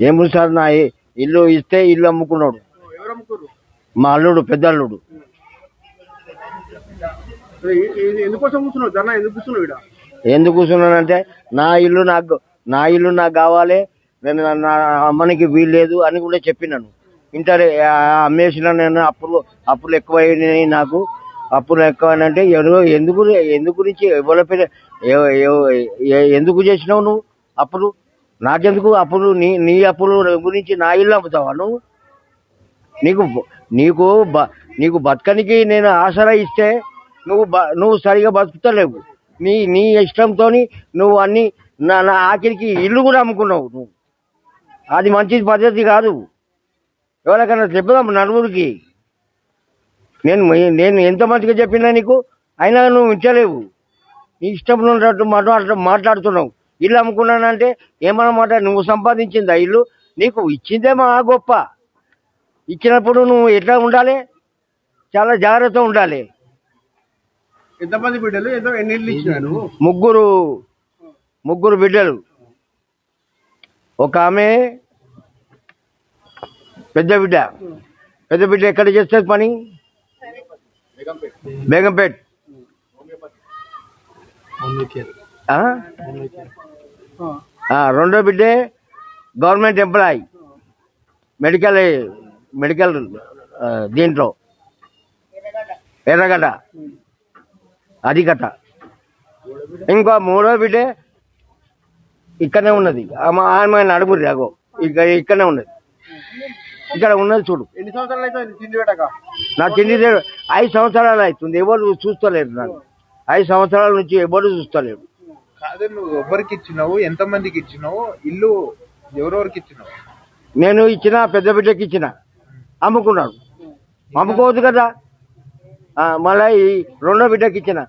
ఏం సార్? నా ఇల్లు ఇస్తే ఇల్లు అమ్ముకున్నాడు. మా అల్లుడు పెద్ద అల్లుడు ఎందుకు కూర్చున్నానంటే నా ఇల్లు నాకు నా ఇల్లు నాకు కావాలి నేను నా- అమ్మనికి వీలు లేదు అని కూడా చెప్పినాను. ఇంటర్ అమ్మేసిన నేను అప్పులు అప్పులు ఎక్కువైనాయి నాకు. అప్పులు ఎక్కువైనంటే ఎవరు ఎందుకు ఎందుకు గురించి ఎవరి ఎందుకు చేసినావు నువ్వు అప్పులు? నాకెందుకు అప్పులు? నీ నీ అప్పులు గురించి నా ఇల్లు అమ్ముతావా నువ్వు? నీకు నీకు బ- నీకు బతకనికి నేను ఆసరా ఇస్తే నువ్వు బ- నువ్వు సరిగా బతుకుతలేవు. నీ నీ ఇష్టంతో నువ్వు అన్ని నా నా ఆఖరికి ఇల్లు కూడా అమ్ముకున్నావు నువ్వు. అది మంచి పద్ధతి కాదు. ఎవరికైనా చెప్పుదాం నలుగురికి. నేను నేను ఎంత మంచిగా చెప్పినా నీకు? అయినా నువ్వు ఉంచలేవు. నీ ఇష్టం ఉన్నట్టు మాట్లాడు మాట్లాడుతున్నావు. ఇల్లు అమ్ముకున్నానంటే ఏమన్నా మాట? నువ్వు సంపాదించిందా ఇల్లు? నీకు ఇచ్చిందే మా గొప్ప. ఇచ్చినప్పుడు నువ్వు ఎట్లా ఉండాలి? చాలా జాగ్రత్త ఉండాలి. ఎంతమంది బిడ్డలు? ఎంత ఎన్ని ఇల్లు ముగ్గురు ముగ్గురు బిడ్డలు. ఒక ఆమె పెద్ద బిడ్డ. పెద్ద బిడ్డ ఎక్కడ చేస్తుంది పని? బేగంపేట్. రెండో బిడ్డే గవర్నమెంట్ ఎంప్లాయ్. మెడికల్ మెడికల్ దీంట్లో. ఎర్రగడ్డ. అది కథ ఇంకో మూడో బిడ్డే ఇక్కడనే ఉన్నది. ఆమె అడుగురి అగో. ఇక్కడ ఇక్కడనే ఉన్నది. ఇక్కడ ఉన్నది చూడు. ఎన్ని సంవత్సరాలు అయితే తిండి పెట్టక? నా తిండి ఐదు సంవత్సరాలు అవుతుంది. ఎవరు చూస్తలేరు నాకు ఐదు సంవత్సరాల నుంచి ఎవరు చూస్తలేరు. కాదు నువ్వు ఎవరికి ఇచ్చినావు ఎంత మందికి ఇచ్చినావు ఇల్లు ఎవరెవరికి ఇచ్చినావు? నేను ఇచ్చిన పెద్ద బిడ్డకి ఇచ్చిన. అమ్ముకున్నాడు అమ్ముకోవద్దు కదా? ఆ, మళ్ళా ఈ రెండో బిడ్డకి ఇచ్చిన.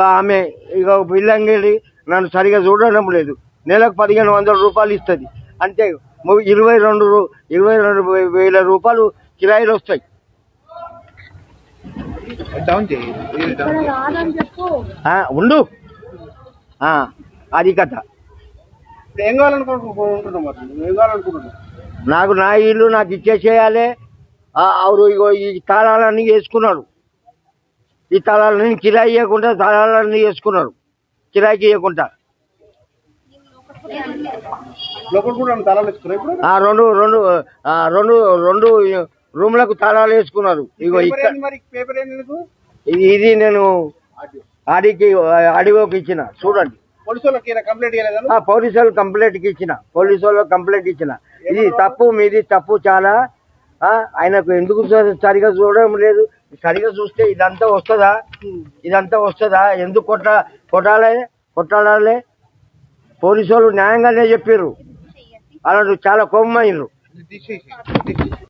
ఆమె ఇక పిల్లంగిడి నన్ను సరిగా చూడడం లేదు. నెలకు పదిహేను వందల రూపాయలు ఇస్తుంది. అంతే ము- ఇరవై రెండు ఇరవై రెండు వేల రూపాయలు కిరాయిలు వస్తాయి. ఉండు. అది కథ. ఏం కావాలనుకుంటున్నావు? నాకు నా ఇల్లు నాకు ఇచ్చేసేయాలి. ఆ, అవును ఇగో ఈ తాళాలన్నీ వేసుకున్నాడు ఈ తాళాలన్నీ కిరాయి ఇవ్వకుండా తాళాలన్నీ వేసుకున్నాడు కిరాయికి ఇవ్వకుండా. రెండు రెండు రెండు రెండు రూమ్లకు తాళాలు వేసుకున్నారు. ఇగో ఇక్కడ ఇది నేను ఆడికి అడిగోకి ఇచ్చిన. చూడండి. పోలీసు వాళ్ళకి కంప్లైంట్ వాళ్ళు కంప్లైంట్కి ఇచ్చిన. పోలీసు వాళ్ళు కంప్లైంట్ ఇచ్చిన. ఇది తప్పు మీది తప్పు చాలా. ఆ, ఆయనకు ఎందుకు సరిగా చూడడం లేదు. సరిగా చూస్తే ఇదంతా వస్తుందా? ఇదంతా వస్తుందా? ఎందుకు కొట్ట కొట్టాలి? కొట్టాడాలి పోలీసు వాళ్ళు న్యాయంగానే చెప్పారు అలాంటి చాలా కోపమైనరు.